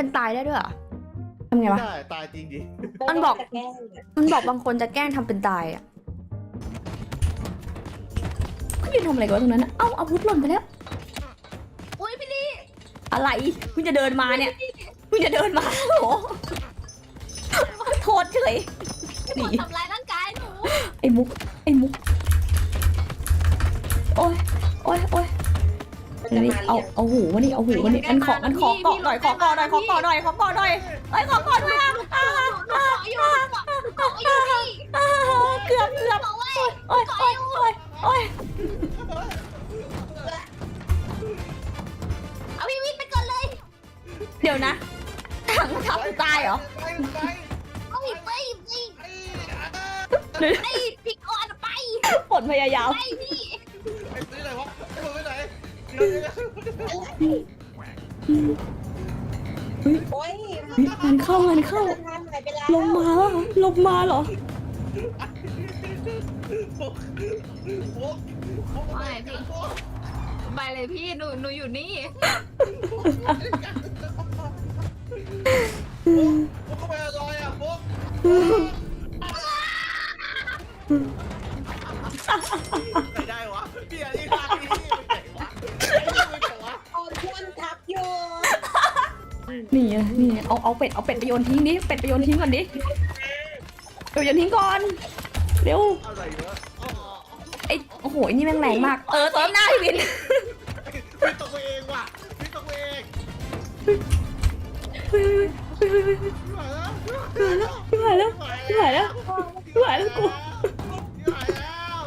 เป็นตายได้ด้วยเหรอทำไงไม่วะ ได้ตายจริงดิ มันบอกจะแกล้งอะมันบอกบางคนจะแกล้งทำเป็นตายอะเขายืนทำอะไรกันวะตรงนั้นน่ะเอ้าอาวุธหล่นไปแล้ว อุ้ยพี่ลี่อะไรมึงจะเดินมาเนี่ยมึงจะเดินมาโอ้โหโทษเฉยพี่ฝนทำร้ายร่างกายหนูไอ้มุกไอ้มุก จะนี้มาเอาเรียกเอาหูวะนี่เอาหูวะนี่มันขอมันขอเกาะหน่อยขอเกาะหน่อยขอเกาะหน่อยขอเกาะหน่อยเอ้ยขอเกาะด้วยอะอ่าหนูขออยู่หนูขออยู่พี่อ่าเกือบเกือบขอไว้โอ้ยโอ้ยโอ้ยโอ้ยเอาพี่วิทย์ไปก่อนเลยเดี๋ยวนะถังมันทับกูตายเหรอไปไปเอาพี่ไปไปไอ้ไอ้พี่ก่อนไปผลพยายาม ไปพี่ โอ้ยเฮ้ยงานเข้างานเข้าทานหายไปแล้วลงมาแล้วเหรอลงมาเหรอโอ้โหไม่พี่ไปเลยพี่หนูหนูอยู่นี่พวกเข้าไปอะไรอะพวกไนี่อะนี่เอาเอาเป็ดเอาเป็ดไปโยนทิ้งดิเป็ดไปโยนทิ้งก่อนดิไปโยนทิ้งก่อนเร็วอะไรวะอ๋อไอ้โอ้โหไอ้นี่แม่งแรงมาก เออติมหน้าพี่วินพี่ตกเองว่ะพี่ตกเองเฮ้ยเฮ้ยเฮ้ยเฮ้ยเฮ้ยพี่มาแล้วพี่หายแล้วพี่หายแล้วพี่หายแล้วกูพี่มาแล้ว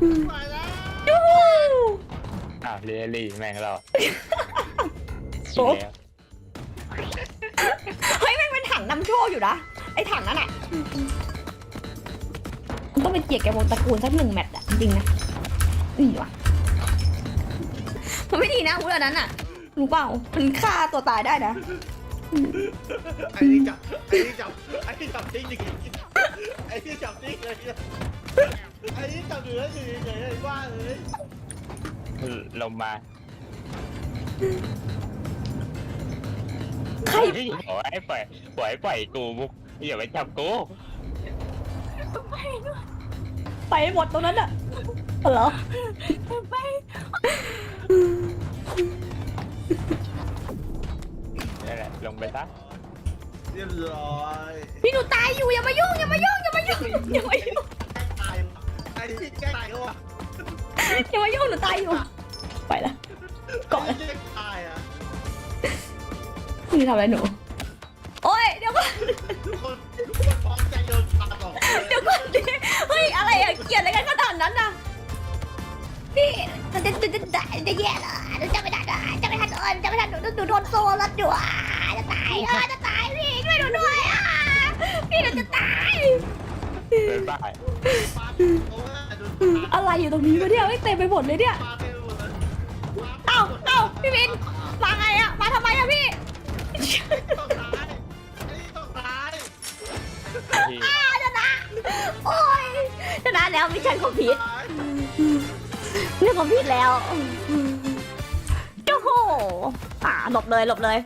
พี่มาแล้วยูอะเรลี่แม่งเรา โอ้อีกแล้วเฮ้ยแม่งเป็นถังนำโชคอยู่นะไอ้ถังนั้นอะมันต้องเป็นเกียรติแกวงตระกูลสักหนึ่งแมตช์อะจริงๆนะนี่ว่ะมันไม่ดีนะอาวุธอันนั้นอะรู้เปล่ามันฆ่าตัวตายได้นะไอ้นี่จับไอ้นี่จับไอ้นี่จับจริงจริงไอ้นี่จับจริงเลยไอ้นี่จับอยู่แล้วอยู่เฉยๆเลยว่าเลยลงมาใครเฮ้ย ปล่อยให้ปล่อยปล่อยให้ปล่อยกูมุกอย่าไปจับกูไปหมดตรงนั้นอะเหรอไปนั่นแหละลงไปซะเรียบร้อย พี่หนูตายอยู่อย่ามายุ่งอย่ามายุ่งอย่ามายุ่งอย่ามา นี่ทำอะไรหนู โอ้ยเดี๋ยวก่อนทุกคนทุกคนพร้อมใจโดนปาบอกเดี๋ยวก่อนดิเฮ้ยอะไรอะเกลียดอะไรกันขนาดนั้นน่ะพี่จะจะจะจะจะแย่ละจะไม่ได้จะไม่ทันโดนจะไม่ทันหนูหนูโดนโซ่รถอยู่อะจะตายอะจะตายพี่ช่วยหนูด้วยอะพี่หนูจะตายเป็นบ้ปาเพราะว่าโดนอะไรอยู่ตรงนี้วะเนี่ยไม่เต็มไปหมดเลยเนี่ยปาไปหมดเลยเอ้าเอ้าพี่วินมาไงอะมาทำไมอะพี่ ต้องตายไอ้นี่ต้องตายอาชนะโอ้ยชนะแล้วมิชชั่นของพีทตายเรื่องของพีทแล้วโอ้โหอ่าหลบเลยหลบเลย